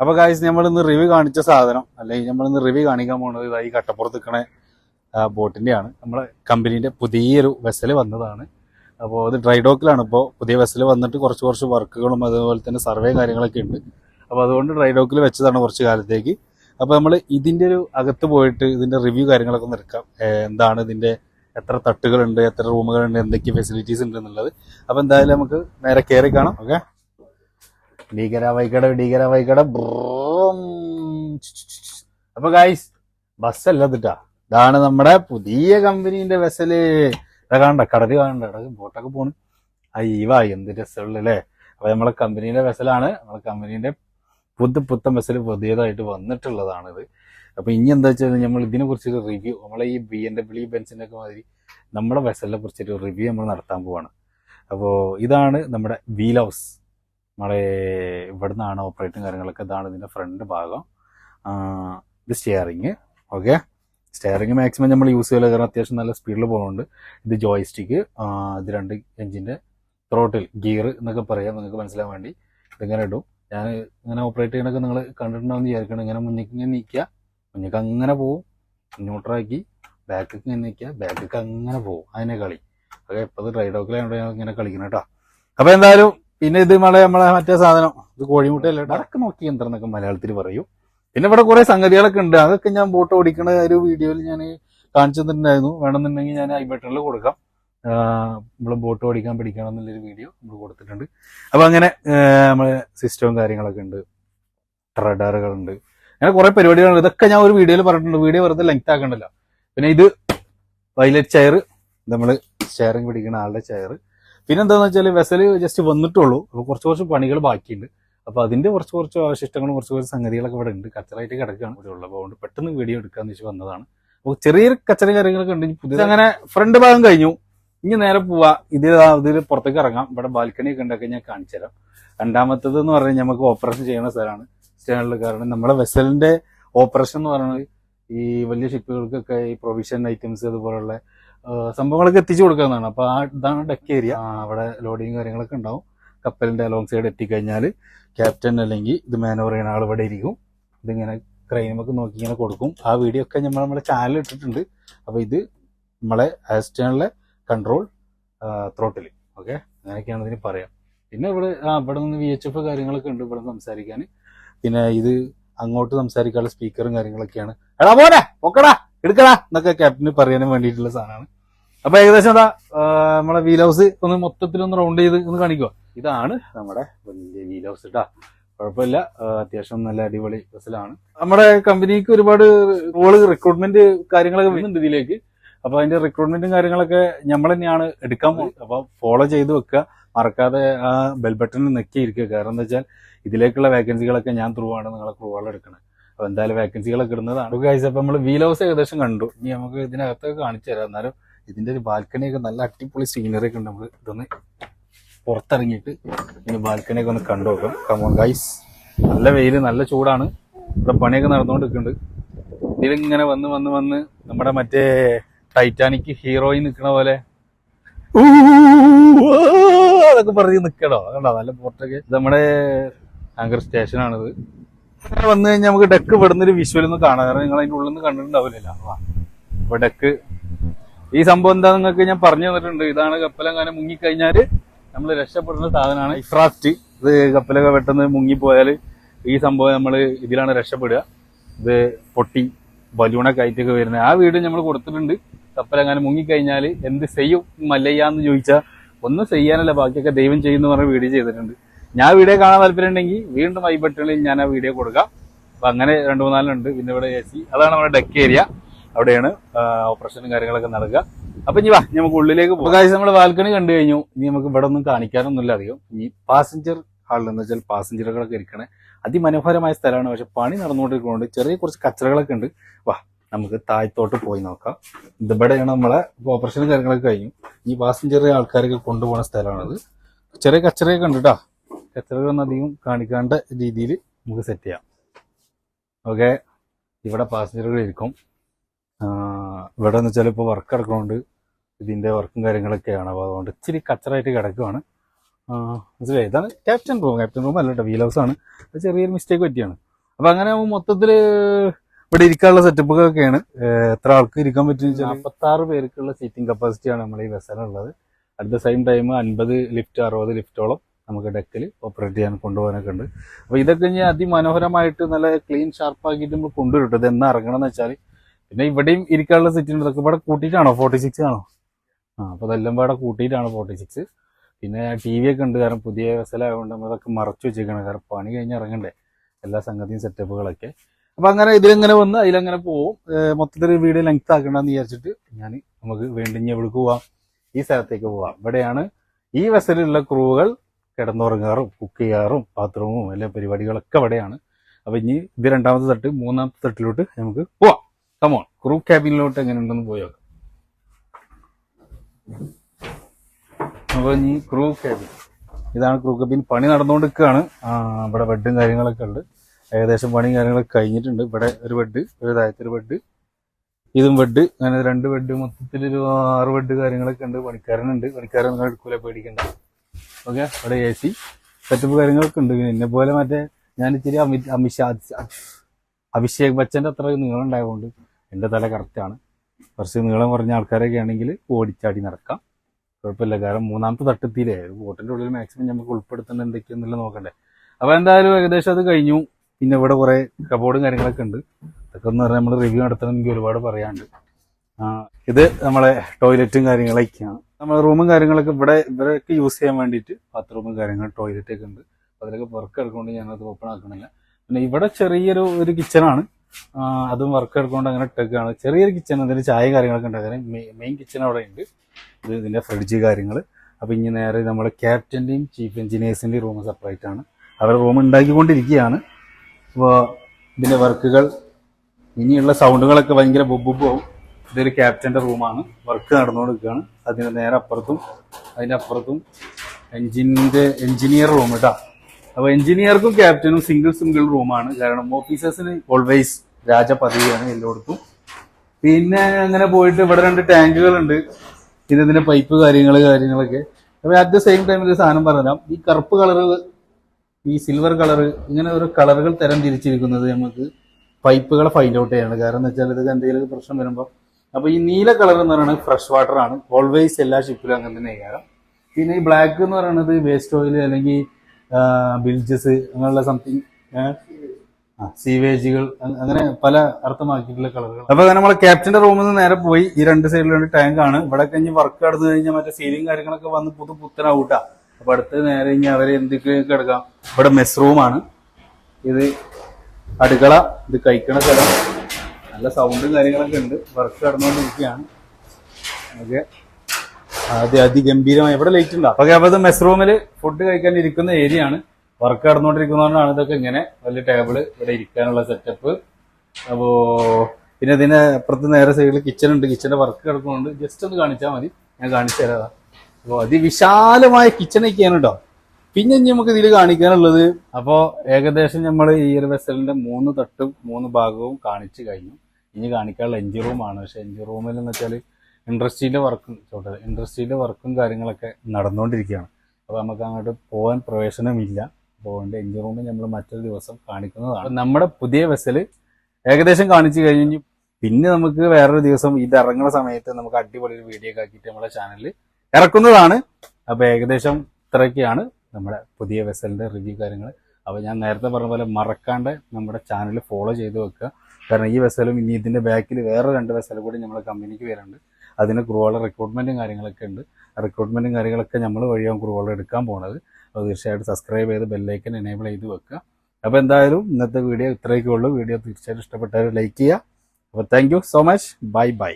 അപ്പൊ ഗായ്സ് നമ്മൾ ഇന്ന് റിവ്യൂ കാണിച്ച സാധനം അല്ലെങ്കിൽ നമ്മൾ ഇന്ന് റിവ്യൂ കാണിക്കാൻ പോകുന്നത് ഇതാ ഈ കട്ടപ്പുറത്ത് നിൽക്കണ ബോട്ടിന്റെയാണ് നമ്മളെ കമ്പനീന്റെ പുതിയൊരു വെസൽ വന്നതാണ്. അപ്പോൾ അത് ഡ്രൈ ഡോക്കിലാണ് ഇപ്പോൾ പുതിയ വെസൽ വന്നിട്ട് കുറച്ച് കുറച്ച് വർക്കുകളും അതുപോലെ തന്നെ സർവേ കാര്യങ്ങളൊക്കെ ഉണ്ട്. അപ്പോൾ അതുകൊണ്ട് ഡ്രൈ ഡോക്കിൽ വെച്ചതാണ് കുറച്ച് കാലത്തേക്ക്. അപ്പോൾ നമ്മൾ ഇതിന്റെ ഒരു അകത്ത് പോയിട്ട് ഇതിന്റെ റിവ്യൂ കാര്യങ്ങളൊക്കെ ഒന്ന് എടുക്കാം. എന്താണ് ഇതിന്റെ എത്ര തട്ടുകളുണ്ട് എത്ര റൂമുകളുണ്ട് എന്തൊക്കെ ഫെസിലിറ്റീസ് ഉണ്ട് എന്നുള്ളത്. അപ്പോൾ എന്തായാലും നമുക്ക് നേരെ കയറി കാണാം. ഓക്കെ ഡീകര വൈക്കട അപ്പൊ ഗായ്സ് ബസ്സല്ല തിട്ടാ ഇതാണ് നമ്മുടെ പുതിയ കമ്പനീന്റെ ബസ്സൽ കാണണ്ട കടൽ കാണണ്ട ഇടയ്ക്ക് ബോട്ടൊക്കെ പോണ്. അയ്യവാ എന്ത് രസമുള്ളല്ലേ അപ്പൊ നമ്മളെ കമ്പനീന്റെ ബസ്സിലാണ് നമ്മളെ കമ്പനീന്റെ പുതു പുത്തൻ ബസ്സിൽ പുതിയതായിട്ട് വന്നിട്ടുള്ളതാണിത് അപ്പൊ ഇനി എന്താ വെച്ചാൽ നമ്മൾ ഇതിനെ കുറിച്ചൊരു റിവ്യൂ നമ്മളെ ഈ ബി എൻ ഡബ്ല്യു ബെൻസിന്റെ ഒക്കെ മാതിരി നമ്മുടെ വെസലിനെ കുറിച്ചൊരു റിവ്യൂ നമ്മൾ നടത്താൻ പോവാണ്. അപ്പോൾ ഇതാണ് നമ്മുടെ വീൽ ഹൗസ് നമ്മളെ ഇവിടുന്നാണ് ഓപ്പറേറ്റും കാര്യങ്ങളൊക്കെ. ഇതാണ് ഇതിന്റെ ഫ്രണ്ട് ഭാഗം. ഇത് സ്റ്റിയറിങ് ഓക്കെ സ്റ്റിയറിങ് മാക്സിമം നമ്മൾ യൂസ് ചെയ്യില്ല കാരണം അത്യാവശ്യം നല്ല സ്പീഡിൽ പോകുന്നുണ്ട്. ഇത് ജോയിസ്റ്റിക്ക് ഇത് രണ്ട് എഞ്ചിന്റെ ത്രോട്ടിൽ ഗിയർ എന്നൊക്കെ പറയാം. നിങ്ങൾക്ക് മനസ്സിലാൻ വേണ്ടി ഇതിങ്ങനെ ഇടും. ഞാൻ ഇങ്ങനെ ഓപ്പറേറ്റ് ചെയ്യണമൊക്കെ നിങ്ങൾ കണ്ടിട്ടുണ്ടാവും വിചാരിക്കണം. ഇങ്ങനെ മുന്നിലേക്ക് ഇങ്ങനെ നീക്കുക മുന്നിലേക്ക് അങ്ങനെ പോവും ന്യൂട്രാക്കി ബാക്കിക്ക് ഇങ്ങനെ നിൽക്കുക ബാക്കിക്ക് അങ്ങനെ പോവും. അതിനെ കളി. അതൊക്കെ എപ്പോൾ ഞാൻ ഇങ്ങനെ കളിക്കണം കേട്ടോ. അപ്പോൾ എന്തായാലും പിന്നെ ഇത് നമ്മളെ നമ്മളെ മറ്റേ സാധനം ഇത് കോഴിമുട്ടയല്ല ഇടയ്ക്ക് നോക്കി യന്ത്രം എന്നൊക്കെ മലയാളത്തിൽ പറയും. പിന്നെ ഇവിടെ കുറെ സംഗതികളൊക്കെ ഉണ്ട്. അതൊക്കെ ഞാൻ ബോട്ട് ഓടിക്കണ ഒരു വീഡിയോയിൽ ഞാൻ കാണിച്ചു തന്നിട്ടുണ്ടായിരുന്നു. വേണമെന്നുണ്ടെങ്കിൽ ഞാൻ ഐ ബട്ടണിൽ കൊടുക്കാം നമ്മൾ ബോട്ട് ഓടിക്കാൻ പഠിക്കണം എന്നുള്ളൊരു വീഡിയോ നമ്മൾ കൊടുത്തിട്ടുണ്ട്. അപ്പൊ അങ്ങനെ നമ്മളെ സിസ്റ്റവും കാര്യങ്ങളൊക്കെ ഉണ്ട്. റഡാറുകളുണ്ട്. അങ്ങനെ കുറെ പരിപാടികളുണ്ട്. ഇതൊക്കെ ഞാൻ ഒരു വീഡിയോയിൽ പറഞ്ഞിട്ടുണ്ട്. വീഡിയോ വെറുതെ ലെങ്ത് ആക്കണ്ടല്ലോ. പിന്നെ ഇത് വൈലറ്റ് ചെയർ നമ്മൾ ചെയറിങ് പിടിക്കുന്ന ആളുടെ ചെയർ പിന്നെ എന്താന്ന് വെച്ചാൽ വെസൽ ജസ്റ്റ് വന്നിട്ടുള്ളൂ. അപ്പോൾ കുറച്ച് കുറച്ച് പണികൾ ബാക്കിയുണ്ട്. അപ്പോൾ അതിന്റെ കുറച്ച് കുറച്ച് അവശിഷ്ടങ്ങളും കുറച്ച് കുറച്ച് സംഗതികളൊക്കെ ഇവിടെ ഉണ്ട്. കച്ചറായിട്ട് കിടക്കുകയാണ് ഇവിടെ ഉള്ളത് അതുകൊണ്ട് പെട്ടെന്ന് വീഡിയോ എടുക്കാന്ന് വെച്ച് വന്നതാണ്. അപ്പോൾ ചെറിയൊരു കച്ചറ കാര്യങ്ങളൊക്കെ ഉണ്ട്. പുതിയ അങ്ങനെ ഫ്രണ്ട് ഭാഗം കഴിഞ്ഞു. ഇനി നേരെ പോവാ. ഇത് ഇതിൽ പുറത്തേക്ക് ഇറങ്ങാം. ഇവിടെ ബാൽക്കണി ഒക്കെ ഉണ്ടാക്കി ഞാൻ കാണിച്ചു തരാം. രണ്ടാമത്തത് എന്ന് പറഞ്ഞാൽ നമുക്ക് ഓപ്പറേഷൻ ചെയ്യുന്ന സ്ഥലമാണ്. സ്റ്റേണിൽ കാരണം നമ്മുടെ വെസലിന്റെ ഓപ്പറേഷൻ എന്ന് പറയുന്നത് ഈ വലിയ ഷിപ്പുകൾക്കൊക്കെ ഈ പ്രൊവിഷൻ ഐറ്റംസ് അതുപോലുള്ള സംഭവങ്ങളൊക്കെ എത്തിച്ചു കൊടുക്കാന്നാണ് അപ്പൊ ആ ഇതാണ് ഡെക്ക് ഏരിയ അവിടെ ലോഡിങ് കാര്യങ്ങളൊക്കെ ഉണ്ടാവും. കപ്പലിന്റെ അലോങ് സൈഡ് എത്തിക്കഴിഞ്ഞാൽ ക്യാപ്റ്റൻ അല്ലെങ്കിൽ ഇത് മാനോവർ ചെയ്യുന്ന ആൾ ഇവിടെ ഇരിക്കും. ഇതിങ്ങനെ ക്രൈമൊക്കെ നോക്കി ഇങ്ങനെ കൊടുക്കും. ആ വീഡിയോ ഒക്കെ നമ്മൾ നമ്മുടെ ചാനലിൽ ഇട്ടിട്ടുണ്ട്. അപ്പൊ ഇത് നമ്മളെ ആസ്റ്റേണിലെ കൺട്രോൾ ത്രോട്ടിൽ ഓക്കെ അങ്ങനെയൊക്കെയാണ് ഇതിന് പറയാം. പിന്നെ ഇവിടെ ആ ഇവിടെ നിന്ന് വി എച്ച് എഫ് കാര്യങ്ങളൊക്കെ ഉണ്ട് ഇവിടെ സംസാരിക്കാൻ പിന്നെ ഇത് അങ്ങോട്ട് സംസാരിക്കാനുള്ള സ്പീക്കറും കാര്യങ്ങളൊക്കെയാണ്. എടാ പോരെ പൊക്കടാ! എടുക്കടാ എന്നൊക്കെ ക്യാപ്റ്റന് പറയാനും വേണ്ടിയിട്ടുള്ള സാധനമാണ്. അപ്പൊ ഏകദേശം എന്താ നമ്മുടെ വീൽ ഹൗസ് ഒന്ന് മൊത്തത്തിൽ ഒന്ന് റൗണ്ട് ചെയ്ത് ഒന്ന് കാണിക്കുക ഇതാണ് നമ്മുടെ വലിയ വീൽ ഹൗസ് കേട്ടാ കുഴപ്പമില്ല. അത്യാവശ്യം നല്ല അടിപൊളി ബസ്സിലാണ് നമ്മുടെ കമ്പനിക്ക് ഒരുപാട് റോൾ റിക്രൂട്ട്മെന്റ് കാര്യങ്ങളൊക്കെ വരുന്നുണ്ട് ഇതിലേക്ക്. അപ്പൊ അതിന്റെ റിക്രൂട്ട്മെന്റും കാര്യങ്ങളൊക്കെ നമ്മൾ തന്നെയാണ് എടുക്കാൻ പോകുന്നത് അപ്പൊ ഫോളോ ചെയ്ത് വെക്കുക. മറക്കാതെ ആ ബെൽ ബട്ടണിൽ നെക്കിയിരിക്കുക. കാരണം എന്താ വെച്ചാൽ ഇതിലേക്കുള്ള വേക്കൻസികളൊക്കെ ഞാൻ ത്രൂ ആണ് നിങ്ങളെ ത്രൂ എടുക്കണത്. അപ്പൊ എന്തായാലും വേക്കൻസികളൊക്കെ ഇടുന്നതാണ്. ഗൈസ് അപ്പൊ നമ്മൾ വീൽ ഹൗസ് ഏകദേശം കണ്ടു. ഇനി നമുക്ക് ഇതിനകത്തൊക്കെ കാണിച്ചു തരാം. എന്നാലും ഇതിന്റെ ഒരു ബാൽക്കണി ഒക്കെ നല്ല അടിപൊളി സീനറി ഒക്കെ ഉണ്ട്. നമ്മൾ ഇതൊന്ന് പുറത്തിറങ്ങിയിട്ട് ഇനി ബാൽക്കണി ഒക്കെ ഒന്ന് കണ്ടു നോക്കാം. കമോൺ ഗൈസ് നല്ല വെയിൽ നല്ല ചൂടാണ്. ഇവിടെ പണിയൊക്കെ നടന്നുകൊണ്ടിരിക്കുന്നുണ്ട്. ഇതിലിങ്ങനെ വന്ന് വന്ന് വന്ന് നമ്മുടെ മറ്റേ ടൈറ്റാനിക് ഹീറോയിൻ നിൽക്കണ പോലെ. അതൊക്കെ പറഞ്ഞ് നിക്കണോ? കണ്ടോ? നല്ല പുറത്തൊക്കെ നമ്മുടെ ആങ്കർ സ്റ്റേഷനാണിത് വന്നു കഴിഞ്ഞാൽ നമുക്ക് ഡെക്ക് ഇവിടുന്ന് ഒരു വിഷ്വൽ ഒന്ന് കാണാം. കാരണം നിങ്ങൾ അതിന്റെ ഉള്ളിൽ നിന്ന് കണ്ടിട്ടുണ്ടാവില്ല അപ്പൊ ഡെക്ക് ഈ സംഭവം എന്താ നിങ്ങൾക്ക് ഞാൻ പറഞ്ഞു തന്നിട്ടുണ്ട്. ഇതാണ് കപ്പലങ്ങനെ മുങ്ങിക്കഴിഞ്ഞാൽ നമ്മൾ രക്ഷപ്പെടുന്ന സാധനമാണ്. ഇഫ്രാസ്റ്റ് ഇത് കപ്പലൊക്കെ പെട്ടെന്ന് മുങ്ങിപ്പോയാൽ ഈ സംഭവം നമ്മൾ ഇതിലാണ് രക്ഷപ്പെടുക. ഇത് പൊട്ടി ബലൂണൊക്കെ ആയിട്ടൊക്കെ വരുന്നത്. ആ വീട് നമ്മൾ കൊടുത്തിട്ടുണ്ട്. കപ്പലങ്ങനെ മുങ്ങിക്കഴിഞ്ഞാൽ എന്ത് ചെയ്യും? മല്ലയ്യാന്ന് ചോദിച്ചാൽ ഒന്നും ചെയ്യാനല്ല. ബാക്കിയൊക്കെ ദൈവം ചെയ്യുന്ന പറഞ്ഞ വീഡിയോ ചെയ്തിട്ടുണ്ട്. ഞാൻ വീഡിയോ കാണാൻ താല്പര്യം ഉണ്ടെങ്കിൽ വീണ്ടും ഐ ബട്ടണിൽ ഞാൻ ആ വീഡിയോ കൊടുക്കാം. അപ്പൊ അങ്ങനെ രണ്ടു മൂന്നാലുണ്ട് പിന്നെ ഇവിടെ എ സി അതാണ് നമ്മുടെ ഡെക്ക് ഏരിയ അവിടെയാണ് ഓപ്പറേഷനും കാര്യങ്ങളൊക്കെ നടക്കുക. അപ്പൊ ഇനി വാ നമുക്ക് ഉള്ളിലേക്ക് പോകാം നമ്മൾ ബാൽക്കണി കണ്ടു കഴിഞ്ഞു. ഇനി നമുക്ക് ഇവിടെ ഒന്നും കാണിക്കാനൊന്നുമില്ല അധികം. ഇനി പാസഞ്ചർ ഹാളിൽ എന്ന് വെച്ചാൽ പാസഞ്ചറുകളൊക്കെ ഇരിക്കണേ. അതിമനോഹരമായ സ്ഥലമാണ്. പക്ഷെ പണി നടന്നുകൊണ്ടിരിക്കുന്നതുകൊണ്ട് ചെറിയ കുറച്ച് കച്ചറകളൊക്കെ ഉണ്ട്. വാ നമുക്ക് താഴത്തോട്ട് പോയി നോക്കാം. ഇതിവിടെയാണ് നമ്മളെ ഓപ്പറേഷനും കാര്യങ്ങളൊക്കെ കഴിഞ്ഞു. ഈ പാസഞ്ചർ ആൾക്കാരൊക്കെ കൊണ്ടുപോകുന്ന സ്ഥലമാണത്. ചെറിയ കച്ചറയൊക്കെ ഉണ്ട് കേട്ടോ കച്ചറകളൊന്നും അധികം കാണിക്കാണ്ട രീതിയിൽ നമുക്ക് സെറ്റ് ചെയ്യാം. ഓക്കെ ഇവിടെ പാസഞ്ചറുകൾ ഇരിക്കും. ഇവിടെ എന്ന് വെച്ചാൽ ഇപ്പോൾ വർക്ക് നടക്കുന്നുണ്ട് ഇതിന്റെ വർക്കും കാര്യങ്ങളൊക്കെയാണ്. അപ്പോൾ അതുകൊണ്ട് ഇച്ചിരി കച്ചറായിട്ട് കിടക്കുവാണ്. ആ, മനസ്സിലായി? ഇതാണ് ക്യാപ്റ്റൻ റൂം ക്യാപ്റ്റൻ റൂം അല്ല കേട്ടോ വീൽ ഹൗസ് ആണ്. അത് ചെറിയൊരു മിസ്റ്റേക്ക് പറ്റിയാണ്. അപ്പോൾ അങ്ങനെ മൊത്തത്തിൽ ഇവിടെ ഇരിക്കാനുള്ള സെറ്റപ്പുകളൊക്കെയാണ് എത്ര ആൾക്ക് ഇരിക്കാൻ പറ്റുന്ന വെച്ചാൽ നാൽപ്പത്തി പേർക്കുള്ള സീറ്റിംഗ് കപ്പാസിറ്റിയാണ് നമ്മൾ ഈ വെസലുള്ളത് അറ്റ് ദ സെയിം ടൈം അൻപത് ലിഫ്റ്റ് അറുപത് ലിഫ്റ്റോളം നമുക്ക് ഡെക്കിൽ ഓപ്പറേറ്റ് ചെയ്യാൻ കൊണ്ടുപോകാനൊക്കെ ഉണ്ട്. അപ്പൊ ഇതൊക്കെ ഇനി അതിമനോഹരമായിട്ട് നല്ല ക്ലീൻ ഷാർപ്പാക്കിയിട്ട് നമ്മൾ കൊണ്ടുവരും ഇത് എന്ന് ഇറങ്ങണം എന്ന് വെച്ചാൽ പിന്നെ ഇവിടെയും ഇരിക്കാനുള്ള സെറ്റിന് ഇതൊക്കെ ഇവിടെ കൂട്ടിയിട്ടാണോ? ഫോർട്ടി സിക്സ് ആണോ? ആ അപ്പോൾ അതെല്ലാം ഇവിടെ കൂട്ടിയിട്ടാണ് ഫോർട്ടി സിക്സ് പിന്നെ ടി വി ഒക്കെ ഉണ്ട്. കാരണം പുതിയ വെസലായതുകൊണ്ട് നമ്മൾ അതൊക്കെ മറച്ചു വെച്ചേക്കണം. കാരണം പണി കഴിഞ്ഞ് ഇറങ്ങണ്ടേ? എല്ലാ സംഗതിയും സെറ്റപ്പുകളൊക്കെ അപ്പൊ അങ്ങനെ ഇതിലിങ്ങനെ വന്ന് അതിലങ്ങനെ പോവും. മൊത്തത്തിൽ വീഡിയോ ലെങ്ത് ആക്കണ്ടെന്ന് വിചാരിച്ചിട്ട് ഞാൻ നമുക്ക് വേണ്ടി ഇനി എവിടേക്ക് പോവാം? ഈ സ്ഥലത്തേക്ക് പോവാം. ഇവിടെയാണ് ഈ വെസലിലുള്ള ക്രൂകൾ കിടന്നുറങ്ങാറും കുക്ക് ചെയ്യാറും ബാത്റൂമും എല്ലാ പരിപാടികളൊക്കെ അവിടെയാണ്. അപ്പൊ ഇനി ഇത് രണ്ടാമത്തെ തട്ട് മൂന്നാമത്തെ തട്ടിലോട്ട് നമുക്ക് പോവാം. കമോൺ ക്രൂ ക്യാബിനിലോട്ട് എങ്ങനെ ഉണ്ടെന്ന് പോയോ അപ്പൊ ഇനി ക്രൂ ക്യാബിൻ ഇതാണ് ക്രൂ ക്യാബിൻ പണി നടന്നുകൊണ്ടിരിക്കുകയാണ്. ഇവിടെ ബെഡും കാര്യങ്ങളൊക്കെ ഉണ്ട്. ഏകദേശം പണിയും കാര്യങ്ങളൊക്കെ കഴിഞ്ഞിട്ടുണ്ട്. ഇവിടെ ഒരു ബെഡ് ഒരു താഴത്തെ ഒരു ബെഡ് ഇതും ബെഡ് അങ്ങനെ രണ്ട് ബെഡ് മൊത്തത്തിൽ ഒരു ആറ് ബെഡ് കാര്യങ്ങളൊക്കെ ഉണ്ട്. പണിക്കാരനുണ്ട്. പണിക്കാരൻ നിങ്ങൾ എടുക്കൂല പേടിക്കണ്ട. ഓക്കെ? അവിടെ എ സി സെറ്റപ്പ് കാര്യങ്ങളൊക്കെ ഉണ്ട് എന്നെ പോലെ മറ്റേ ഞാൻ ഇച്ചിരി അമിത് അമിഷാ അഭിഷേക് ബച്ചന്റെ അത്ര നീളം ഉണ്ടായതുകൊണ്ട് എന്റെ തല കറക്റ്റാണ് കുറച്ച് നീളം കുറഞ്ഞ ആൾക്കാരൊക്കെ ആണെങ്കിൽ ഓടിച്ചാടി നടക്കാം. കുഴപ്പമില്ല. കാരണം മൂന്നാമത്തെ തട്ടെത്തിയില്ലേ? ബോട്ടിന്റെ ഉള്ളിൽ മാക്സിമം നമുക്ക് ഉൾപ്പെടുത്തേണ്ട എന്തൊക്കെയെന്നുള്ള നോക്കണ്ടേ. അപ്പൊ എന്തായാലും ഏകദേശം അത് കഴിഞ്ഞു. പിന്നെ ഇവിടെ കുറെ കബോർഡും കാര്യങ്ങളൊക്കെ ഉണ്ട്. അതൊക്കെ എന്ന് പറഞ്ഞാൽ നമ്മൾ റിവ്യൂ നടത്തണമെങ്കിൽ ഒരുപാട് പറയാനുണ്ട്. ഇത് നമ്മളെ ടോയ്ലറ്റും കാര്യങ്ങളൊക്കെയാണ്. നമ്മളെ റൂമും കാര്യങ്ങളൊക്കെ ഇവിടെ ഇവരൊക്കെ യൂസ് ചെയ്യാൻ വേണ്ടിയിട്ട് ബാത്റൂമും കാര്യങ്ങൾ ടോയ്ലറ്റ് ഒക്കെ ഉണ്ട്. അതിലൊക്കെ വർക്ക് എടുക്കൊണ്ട് ഞാനത് ഓപ്പൺ ആക്കണില്ല. പിന്നെ ഇവിടെ ചെറിയൊരു ഒരു കിച്ചണാണ് അതും വർക്ക് എടുക്കൊണ്ട് അങ്ങനെ ഇട്ടേക്കാണ്. ചെറിയൊരു കിച്ചൺ അതിന് ചായ കാര്യങ്ങളൊക്കെ ഉണ്ടാക്കാൻ മെയിൻ കിച്ചൺ അവിടെ ഉണ്ട്. ഇത് ഇതിന്റെ ഫ്രിഡ്ജ് കാര്യങ്ങൾ അപ്പൊ ഇനി നേരെ നമ്മുടെ ക്യാപ്റ്റന്റെയും ചീഫ് എഞ്ചിനീയേഴ്സിന്റെയും റൂം സെപ്പറേറ്റ് ആണ്. അവർ റൂം ഉണ്ടാക്കിക്കൊണ്ടിരിക്കുകയാണ്. അപ്പോൾ ഇതിന്റെ വർക്കുകൾ ഇനിയുള്ള സൗണ്ടുകളൊക്കെ ഭയങ്കര ബുബുബാവും ഇതൊരു ക്യാപ്റ്റന്റെ റൂമാണ്. വർക്ക് നടന്നുകൊണ്ടിരിക്കുകയാണ്. അതിന് നേരെ അപ്പുറത്തും അതിന്റെ അപ്പുറത്തും എൻജിനിന്റെ എഞ്ചിനീയർ റൂം കേട്ടോ. അപ്പൊ എഞ്ചിനീയർക്കും ക്യാപ്റ്റനും സിംഗിൾ സിംഗിൾ റൂമാണ് കാരണം ഓഫീസേഴ്സിന് ഓൾവേസ് രാജ പതിവാണ് എല്ലായിടത്തും. പിന്നെ അങ്ങനെ പോയിട്ട് ഇവിടെ രണ്ട് ടാങ്കുകളുണ്ട്. പിന്നെ ഇതിന്റെ പൈപ്പ് കാര്യങ്ങൾ കാര്യങ്ങളൊക്കെ. അപ്പൊ അറ്റ് ദ സെയിം ടൈം ഒരു സാധനം പറഞ്ഞാൽ ഈ കറുപ്പ് കളറ് ഈ സിൽവർ കളർ ഇങ്ങനെ ഓരോ കളറുകൾ തരം തിരിച്ചിരിക്കുന്നത് നമുക്ക് പൈപ്പുകളെ ഫൈൻഡ് ഔട്ട് ചെയ്യാണ്. കാരണം എന്താ വെച്ചാൽ ഇത് എന്തെങ്കിലും പ്രശ്നം വരുമ്പോൾ അപ്പൊ ഈ നീല കളർ എന്ന് പറയുന്നത് ഫ്രഷ് വാട്ടർ ആണ്. ഓൾവേസ് എല്ലാ ഷിപ്പിലും അങ്ങനെ തന്നെ കയറാം പിന്നെ ഈ ബ്ലാക്ക് എന്ന് പറയുന്നത് വേസ്റ്റ് ഓയിൽ അല്ലെങ്കിൽ ബിൽജസ് അങ്ങനെയുള്ള സംതിങ് സീവേജുകൾ അങ്ങനെ പല അർത്ഥമാക്കിയിട്ടുള്ള കളറുകൾ അപ്പൊ നമ്മളെ ക്യാപ്റ്റന്റെ റൂമിൽ നിന്ന് നേരെ പോയി ഈ രണ്ട് രണ്ട് ടാങ്ക് ആണ്. ഇവിടെ കഴിഞ്ഞ് വർക്ക് കടന്നു കഴിഞ്ഞാൽ മറ്റേ സീലിംഗ് കാര്യങ്ങളൊക്കെ വന്ന് പുതു പുത്തനാവൂട്ടാ. അപ്പൊ അടുത്ത് നേരെ കഴിഞ്ഞ് അവരെ എന്തൊക്കെ കിടക്കാം. ഇവിടെ മെസ് റൂമാണ് ഇത് അടുക്കള ഇത് കഴിക്കണ സ്ഥലം. നല്ല സൗണ്ടും കാര്യങ്ങളൊക്കെ ഉണ്ട്. വർക്ക് കടന്നുകൊണ്ടിരിക്കുകയാണ് ഓക്കെ. അതി അതിഗംഭീരമായി. ഇവിടെ ലൈറ്റ് ഉണ്ട്. അപ്പൊ അപ്പോൾ മെസ് റൂമിൽ ഫുഡ് കഴിക്കാൻ ഇരിക്കുന്ന ഏരിയ ആണ്. വർക്ക് നടന്നുകൊണ്ടിരിക്കുന്നതുകൊണ്ടാണ് ഇതൊക്കെ ഇങ്ങനെ വലിയ ടേബിൾ ഇവിടെ ഇരിക്കാനുള്ള സെറ്റപ്പ് അപ്പോ പിന്നെ ഇതിന് അപ്പുറത്ത് നേരെ സൈഡിൽ കിച്ചൺ ഉണ്ട്. കിച്ചന്റെ വർക്ക് കിടക്കുന്നുണ്ട്. ജസ്റ്റ് ഒന്ന് കാണിച്ചാൽ മതി. ഞാൻ കാണിച്ചു തരാതാ അപ്പോൾ അതിവിശാലമായ കിച്ചണൊക്കെയാണ് കേട്ടോ പിന്നെ ഇനി നമുക്ക് ഇതിൽ കാണിക്കാനുള്ളത്. അപ്പോൾ ഏകദേശം നമ്മൾ ഈ ഒരു വെസലിന്റെ മൂന്ന് തട്ടും മൂന്ന് ഭാഗവും കാണിച്ചു കഴിഞ്ഞു. ഇനി കാണിക്കാനുള്ള എഞ്ചിൻ റൂമാണ്. പക്ഷെ എൻജി റൂമിൽ എന്ന് വെച്ചാൽ ഇൻഡസ്ട്രിയിലെ വർക്കും ചോട്ടെ ഇൻഡസ്ട്രിയിലെ വർക്കും കാര്യങ്ങളൊക്കെ നടന്നുകൊണ്ടിരിക്കുകയാണ് അപ്പോൾ നമുക്ക് അങ്ങോട്ട് പോകാൻ പ്രവേശനമില്ല. അതുകൊണ്ട് എൻജി റൂമിൽ നമ്മൾ മറ്റൊരു ദിവസം കാണിക്കുന്നതാണ്. നമ്മുടെ പുതിയ ബസ്സിൽ ഏകദേശം കാണിച്ചു കഴിഞ്ഞു. പിന്നെ നമുക്ക് വേറൊരു ദിവസം ഇത് ഇറങ്ങുന്ന സമയത്ത് നമുക്ക് അടിപൊളി ഒരു വീഡിയോ ആക്കിയിട്ട് നമ്മുടെ ചാനലിൽ ഇറക്കുന്നതാണ്. അപ്പോൾ ഏകദേശം ഇത്രയൊക്കെയാണ് നമ്മുടെ പുതിയ വെസലിന്റെ റിവ്യൂ കാര്യങ്ങൾ അപ്പോൾ ഞാൻ നേരത്തെ പറഞ്ഞ പോലെ മറക്കാണ്ട് നമ്മുടെ ചാനൽ ഫോളോ ചെയ്ത് വെക്കുക. കാരണം ഈ വെസലും ഇനി ഇതിന്റെ ബാക്കിൽ വേറെ രണ്ട് വെസൽ കൂടി നമ്മുടെ കമ്പനിക്ക് വരുന്നുണ്ട്. അതിന് ക്രൂവോളർ റിക്രൂട്ട്മെന്റും കാര്യങ്ങളൊക്കെ ഉണ്ട്. റിക്രൂട്ട്മെന്റും കാര്യങ്ങളൊക്കെ നമ്മൾ വഴിയാവും ക്രൂവോളർ എടുക്കാൻ പോണത്. അപ്പോൾ തീർച്ചയായിട്ടും സബ്സ്ക്രൈബ് ചെയ്ത് ബെല്ലൈക്കൻ എനേബിൾ ചെയ്ത് വെക്കുക. അപ്പോൾ എന്തായാലും ഇന്നത്തെ വീഡിയോ ഇത്രയൊക്കെ ഉള്ളൂ. വീഡിയോ തീർച്ചയായിട്ടും ഇഷ്ടപ്പെട്ടവർ ലൈക്ക് ചെയ്യുക. അപ്പോൾ thank so much bye bye